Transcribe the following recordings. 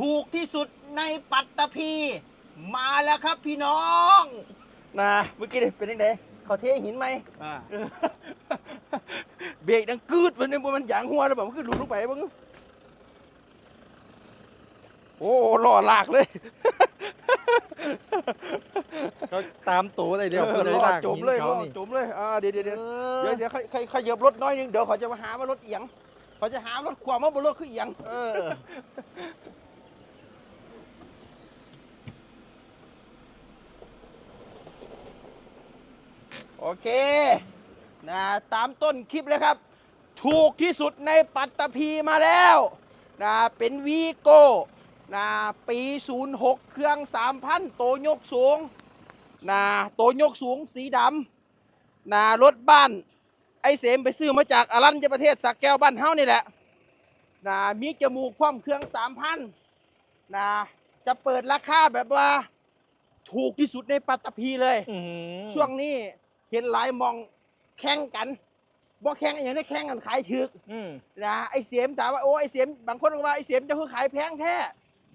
ถูกที่สุดในปัตตภีมาแล้วครับพี่น้องนะเมื่อกี้นี่เป็นยังไงเขาเทหินไหมอ่าเออเบรกดังกึดมันเนี่ยมันหยางหัวแล้วแบบมันคือหลุดลงไปบ้างโอ้หล่อหลากเลยเขาตามตัวเลยเดียวออก็เลยล่อลากจมเลยหินล่อเขานี่จมเลยอ่าเดี๋ยวเดี๋ยวเดี๋ยวเอเดี๋ยวอเดี๋ยวขยขยบรถน้อยนึงเดี๋ยวเขาจะมาหาว่ารถเอียงเขาจะหารถความว่าบนรถคือเอียง เออ โอเคนะตามต้นคลิปเลยครับ ถูกที่สุดในปัตตภีมาแล้วนะเป็นวีโก้นะปี 06 เครื่อง 3,000 โตยกสูงนะโตยกสูงสีดำนะรถบ้าน ไอเสมไปซื้อมาจากอารัญญประเทศสักแก้วบ้านเฮานี่แหละนะมีจมูกคว่ำเครื่อง 3,000นะจะเปิดราคาแบบว่า ถูกที่สุดในปัตตภีเลยอื้อหือช่วงนี้ เห็นหลายมองแข่งกันบ่แข่งอย่างนี้แข่งกันขายถึกอืมนะไอเสียมถามว่าโอ้ไอเสียมบางคนก็ว่าไอเสียมจะคือขายแพงแท้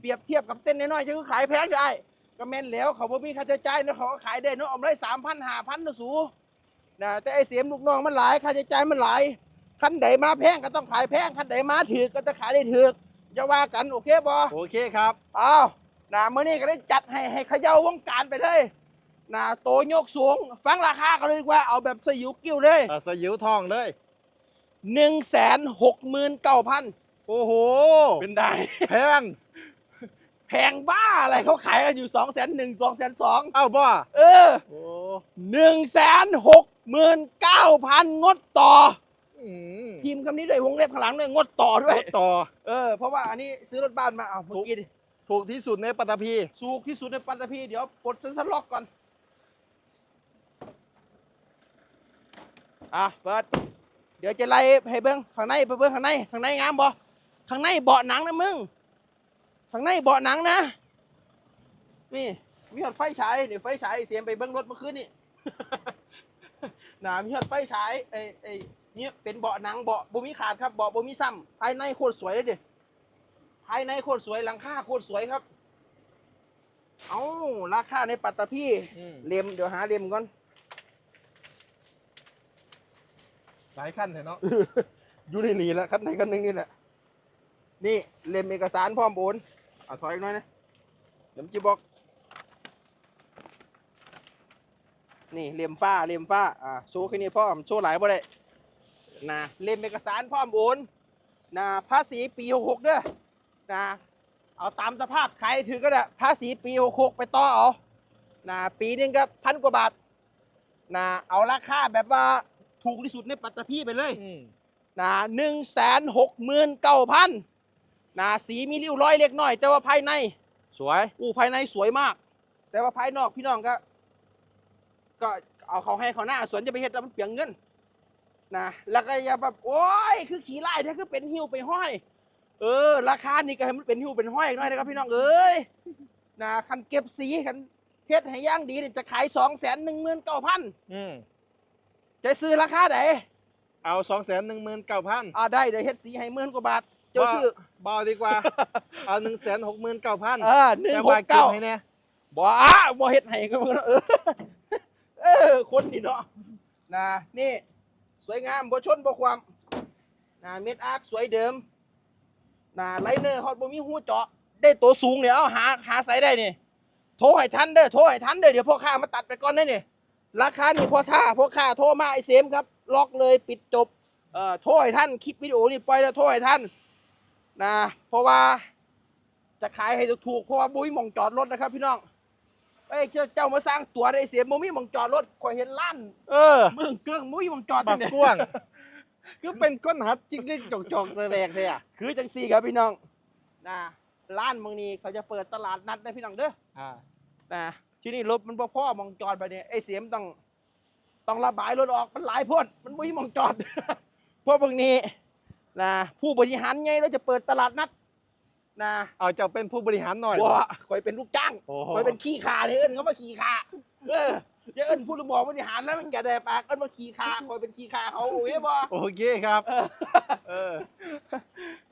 เปรียบเทียบกับเต้นน้อยๆจะคือขายแพงได้ก็แม่นแล้วเขาบ่มีค่าใช้จ่ายเนาะเขาก็ขายได้เนาะเอามาได้สามพันห้าพันนะสูนะแต่ไอเสียมลูกน้องมันหลายค่าใช้จ่ายมันหลายคันใดมาแพงก็ต้องขายแพงคันใดมาถือก็จะขายได้ถือจะว่ากันโอเคบ่โอเคครับอ้าวนะเมื่อนี้ก็ได้จัดให้ให้เขย่าวงการไปเลย นะโตยกสูง ฟังราคากันเลยดีกว่า เอาแบบสยิวกิ้วเลยอะสยิวทองเลย หนึ่งแสนหกหมื่นเก้าพันโอ้โห เป็นได้ แพง แพงบ้าอะไรเขาขายกันอยู่สองแสนหนึ่งสองแสนสองเอ้าบ่เออโอ้หนึ่งแสนหกหมื่นเก้าพันงดต่อ อืมพิมพ์คำนี้ด้วยวงเล็บข้างหลังด้วยงดต่อด้วยรถต่อ เออ เพราะว่าอันนี้ซื้อรถบ้านมาเอาเมื่อกี้ดิถูกที่สุดในปัตตภี สูงที่สุดในปัตตภีเดี๋ยวปลดเซ็นทรัลล็อกก่อน อะเปิด เดี๋ยวจะไล่ให้เบิ้งข้างในไปเบิ้งข้างในข้างในงามบ่ข้างในเบาะหนังนะมึงข้างในเบาะหนังนะ นี่มีหอดไฟฉายนี่ไฟฉายเสียมไปเบิ้งรถเมื่อคืนนี่น่ามีหอดไฟฉายไอ้ไอ้เนี่ยเป็นเบาะหนังเบาะบ่มีขาดครับเบาะบ่มีซ้ำภายในโคตรสวยเลยดิภายในโคตรสวยหลังคาโคตรสวยครับ เอาราคาในปัตตภีอืมเล่มเดี๋ยวหาเล่มก่อน หลายขั้นเลยเนาะ อยู่ในนี่แหละคันไหนคันหนึ่งนี่แหละ นี่เล่มเอกสารพร้อมโอนเอาถอยอีกหน่อยนะเดี๋ยวมันจะบอก นี่เล่มฟ้าเล่มฟ้า อ่าโชว์แค่นี้พร้อมโชว์หลายบ่ได้นะเล่มเอกสารพร้อมโอนนะภาษีปีหกเด้อนะเอาตามสภาพใครถือก็ได้ภาษีปีหกไปต่อเอานะปีนึงก็พันกว่าบาทนะเอาราคาแบบว่า ถูกที่สุดในปัตตภีไปเลยอืมนะหนึ่งแสนหกหมื่นเก้าพันนะสีมีริ้วรอยเล็กน้อย แต่ว่าภายใน สวยอู้ภายในสวยมาก แต่ว่าภายนอกพี่น้องก็ ก็เอาเขาให้เขาหน้าสวนจะไปเฮ็ดแล้วมันเปลียงเงินนะแล้วก็อย่าแบบโอ้ยคือขี่ไล่ถ้าคือเป็นหิ้วไปห้อย เออ ราคานี่ก็ให้มันเป็นหิ้วเป็นห้อยหน่อยนะครับพี่น้องเอ้ยนะคันเก็บสีคันเฮ็ดให้ย่างดีเนี่ยจะขายสองแสนหนึ่งหมื่นเก้าพันอืม จะซื้อราคาไหนเอาสองแสนหนึ่งหมื่นเก้าพันอ่าได้เดี๋ยวเฮ็ดสีให้หมื่นกว่าบาท เจ้าซื้อเบาดีกว่า เอาหนึ่งแสนหกหมื่นเก้าพันเออหนึ่งหกเก้าให้เนี่ยบ่บ่เฮ็ดให้ก็เพิ่นเออเออคนนี่เนาะนะนี่ สวยงามบ่ชนบ่ความนะเม็ดอาร์คสวยเดิมนะไลเนอร์ฮอตบ่มีหูเจาะ ได้ตัวสูงเนี่ยเอาหาหาใส่ได้นี่โทรให้ทันเด้อโทรให้ทันเด้อเดี๋ยวพ่อค้ามาตัดไปก่อนได้นี่ ราคานี่พอท่าพ่อค้าโทรมาไอ้เสมครับ ล็อกเลยปิดจบเอ่อโทรให้ท่านคลิปวิดีโอนี่ปล่อยแล้วโทรให้ท่านนะเพราะว่าจะขายให้ถูกๆเพราะว่าบุ้ยหมองจอดรถนะครับ พี่น้องเอ้ยเจ้าเจ้ามาสร้างตัวได้เสียมุ้ยหมองจอดรถข่อยเห็นล้านเออเมืองเกิ้งมุ้ยหมองจอดบักเนี่ยกว้างคือเป็นก้นหัดจิกจิกจกจกแรงๆเลยอะคือจังซี่ครับพี่น้องนะร้านเมืองนี้เขาจะเปิดตลาดนัดนะพี่น้องเด้ออ่านะ ที่นี่รถมันบ่พ่อหมองจอดไปเนี่ยไอ้เสียมต้องต้องระบายรถออกมันหลายโพดมันมุ้ยหมองจอดเพราะบางนี้นะผู้บริหารไงเราจะเปิดตลาดนัดนะเอาเจ้าเป็นผู้บริหารหน่อยว่าคอยเป็นลูกจ้างโอ้โหคอยเป็นขี้ขาเนี่ยเอิ้นเขามาขี้ขาเอออย่าเอิ้นผู้ระบอกบริหารแล้วมันแกแดปากเอิ้นมาขี้ขาคอยเป็นขี้ขาเขาโอ้ยบ่โอเคครับ เออเออ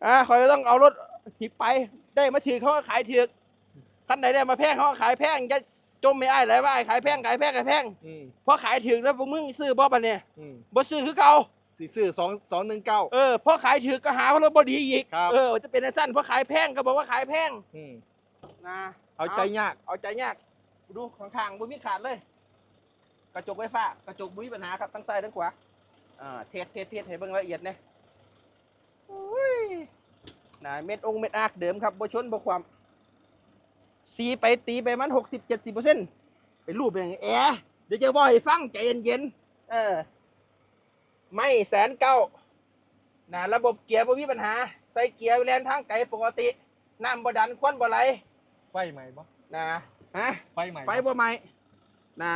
อ่าคอยก็ต้องเอารถหิบไปได้มาถือเขาก็ขายถือคันไหนได้มาแพงเขาก็ขายแพงจะ จมไม่อ้ายเลยว่าอ้ายขายแพงขายแพงขายแพงอืมพอขายถือแล้วพวกมึงซื้อบ่ปะเนี่ยอืมบ่ซื้อคือเก่าสี่ซื้อสองสองหนึ่งเก้า เออพอขายถือก็หาว่าเราบ่ดีอีกครับ เออจะเป็นไอ้สั้นพอขายแพงก็บอกว่าขายแพงอืมนะเอาใจยากเอาใจยากดูข้างๆบ่มีขาดเลย กระจกไฟฟ้ากระจกบ่มีปัญหาครับทั้งซ้ายทั้งขวาอ่าเทสเทสเทสให้เบิ่งละเอียดนะโอ้ยนะเม็ดองค์เม็ดอาร์คเดิมครับบ่ชนบ่ความ สีไปตีไปมัน60 70เปอร์เซ็นต์เป็นรูปอย่างแอร์เดี๋ยวจะบอกให้ฟังใจเย็นๆเออ ไม่แสนเก้านะระบบเกียร์บ่มีปัญหา ใส่เกียร์แลนทางไกลปกติน้ำบ่ดันควันบ่ไหลไฟใหม่ปะนะฮะไฟใหม่ไฟบ่ไหม้นะ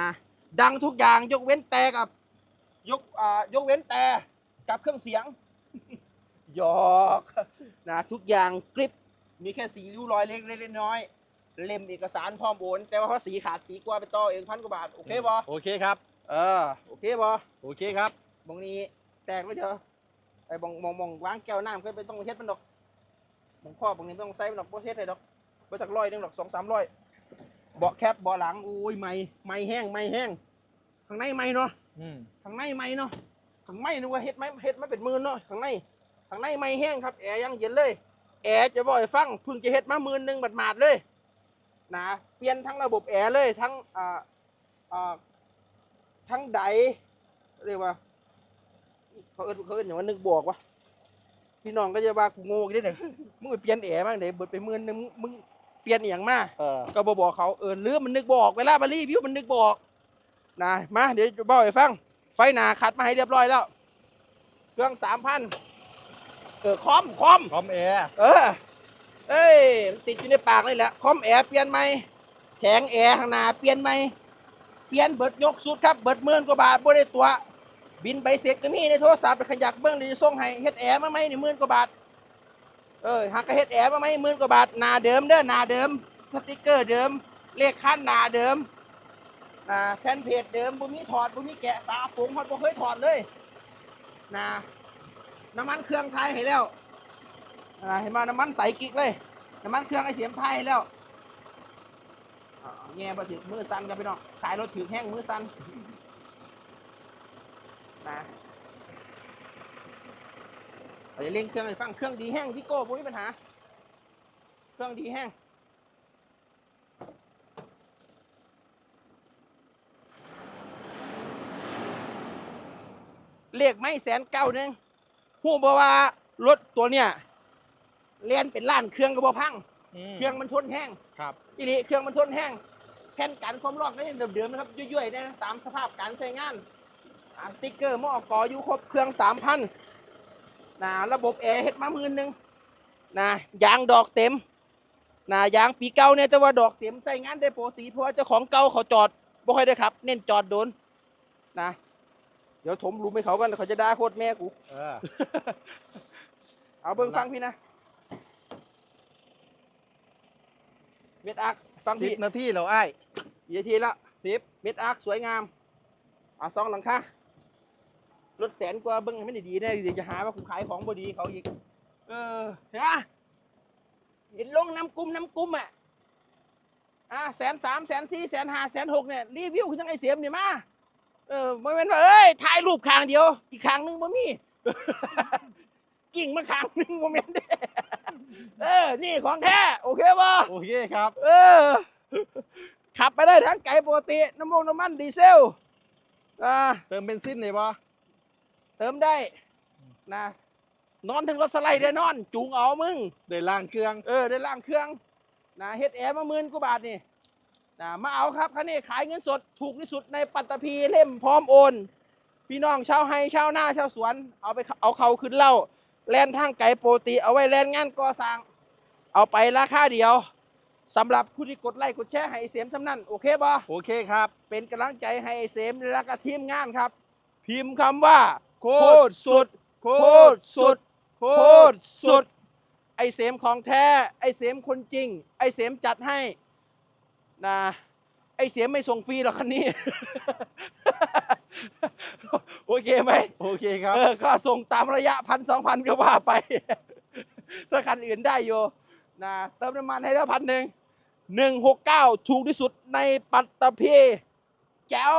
ดังทุกอย่างยกเว้นแต่กับ ยกอ่ายกเว้นแต่กับเครื่องเสียงหยอกนะทุกอย่างกริปมีแค่สีริ้วรอยเล็กๆน้อยๆ เล่มเอกสารพร้อมโอนแต่ว่าเขาสีขาดปีกว่าไปต่อเองพันกว่าบาทโอเคบ่โอเคครับ เออโอเคบ่โอเคครับบางนี้แตกไว้เถอะไอ้บองมองมองวางแก้วน้ำก็ไม่ต้องเฮ็ดมันดอกบางข้อบางนี้ไม่ต้องใส่มันดอกโปรเซสให้ดอกไปจากร้อยหนึงดอกสองสามร้อยเบาะแคปเบาะหลังโอ้ยไม่ไม่แห้งไม่แห้งข้างในไม่เนาะอืมข้างในไม่เนาะข้างในนึกว่าเฮ็ดไม่เฮ็ดไม่เป็นหมื่นเนาะข้างในข้างในไม่แห้งครับแอร์ยังเย็นเลย แอร์จะบอกให้ฟังเพิ่งจะเฮ็ดมาหมื่นหนึ่งบาดๆเลย นะเปลี่ยนทั้งระบบแอร์เลยทั้งอ่าอ่าทั้งไดเรียกว่าเขาเอิ้นเขาเอิ้นอย่างว่านึกบอกวะพี่น้องก็จะว่ากูโง่อีกนิดหนึ่งมึงไปเปลี่ยนแอร์บ้างเดี๋ยวเบิดไปหมื่นหนึงมึงมึงเปลี่ยนอหย่างมาเออก็บบอกเขาเออลืมมันนึกบอกเวลาบารีวิวมันนึกบอกนะมาเดี๋ยวจะบอกให้ฟัง ไฟหนาขัดมาให้เรียบร้อยแล้ว เครื่องสามพันเออคอมคอมคอมแอร์เออ เอ้ยมันติดอยู่ในปากเลยแหละคอมแอร์เปลี่ยนไหมแข็งแอร์ข้างหน้าเปลี่ยนไหมเปลี่ยนเบิดยกสุดครับเบิดหมื่นกว่าบาทบ่ได้ตัว บินใบเสร็จก็มีในโทรศัพท์ขยักเบิ้งเดียวจะส่งให้เฮ็ดแอร์มาไหมนี่หมื่นกว่าบาทเออหักก็เฮ็ดแอร์มาไหมหมื่นกว่าบาทหน้าเดิมเด้อหน้าเดิม สติกเกอร์เดิม เลขคันหน้าเดิมอ่าแผ่นเพจเดิมบ่มีถอดบ่มีแกะฝาผงฮอดบ่เคยถอดเลยนะน้ำมันเครื่องไทยให้แล้ว เห็นมาน้ำมันใสกิ๊กเลย น้ำมันเครื่องไอเสียมไทยแล้วแง่มาถึงมือสั่นกันไปน้องขายรถถือแห้งมือสั่นนะเราจะเล่งเครื่องให้ฟัง เครื่องดีแห้งพี่โก้ไม่มีปัญหา เครื่องดีแห้งเลขไม่แสนเก้าหนึ่งหูบอกว่ารถตัวเนี้ย เลียนเป็นล้านเครื่องก็บ่พัง เครื่องมันทนแห้งครับอีนี่เครื่องมันทนแห้งแผ่นกันความร้อนก็ยังเดิมๆนะครับยุ่ยๆนะตามสภาพการใช้งานอ่าสติ๊กเกอร์หม้อกออยู่ครบเครื่องสามพันนะระบบแอร์เฮ็ดมาหมื่นหนึ่งนะยางดอกเต็มนะยางปีเก่าเนี่ยแต่ว่าดอกเต็มใช้งานได้ปกติเพราะว่าเจ้าของเก่าเขาจอดบ่ค่อยได้ขับ เน้นจอดโดนนะเดี๋ยวถมรูมให้เขากันเขาจะด่าโคตรแม่กู เออเอาเบิ่งฟังพี่นะ เม็ดอักฟังสิพี่บนาทีแล้วไอ้ายยีทีละสิบเม็ดอาร์คสวยงามอ่าซองหลังคารถแสนกว่าเบิ้งให้ไม่ได้ดีแน่เดี๋ยวจะหาว่าผมขายของบดีเขาอีก เออเห็นปะเห็นลงน้ำกุ้มน้ำกุ้มอะอ่าแสนสามแสนสี่แสนห้าแสนหกเนี่ยรีวิวคือยังไอเสียมเนี่ยมาเออไม่เป็นว่าเอ้ยถ่ายรูปข้างเดียว อีกข้างหนึงบ่มี กิ่งมาข้างหนึงบ่แม่นเด้เออ นี่ของแท้ โอเคป่ะโอเคครับ เออ ขับไปได้ทั้งไกลปกติ น้ำมันน้ำมันดีเซลอ่าเติมเบนซินเลยปะเติมได้นะนอนถึงรถสไลด์ได้นอน จูงเอามึงเดินล่างเครื่อง เออได้ล่างเครื่องนะเฮ็ดแอร์มาหมื่นกว่าบาทนี่นะมาเอาครับคันนี้ขายเงินสดถูกที่สุดในปัตตภีเล่มพร้อมโอน พี่น้องชาวไฮชาวนาชาวสวน เอาไปเอาเขาขึ้นเหล่า แลนทางไกลโปรตีเอาไว้แลนงานก่อสร้าง เอาไปราคาเดียวสำหรับผู้ที่กดไลค์กดแชร์ให้ไอ้เสียมสำนั่นโอเคบ่โอเคครับ เป็นกำลังใจให้ไอ้เสมและก็ทีมงานครับ พิมพ์คำว่าโคโคตตรรสุด โคโคตตรรสุสุดดโคโคตตรรสุสุดดไอ้เสมของแท้ ไอ้เสมคนจริง ไอ้เสมจัดให้นะไอ้เสมไม่ส่งฟรีหรอกคันนี้ โอเคไหมโอเคครับเออก็ส่งตามระยะพันสองพันก็ว่าไป ถ้าคันอื่นได้อยู่นะเติมน้ำมันให้แล้วพันหนึ่งหนึ่งหกเก้าถูกที่สุดในปัตตภีแจ๋ว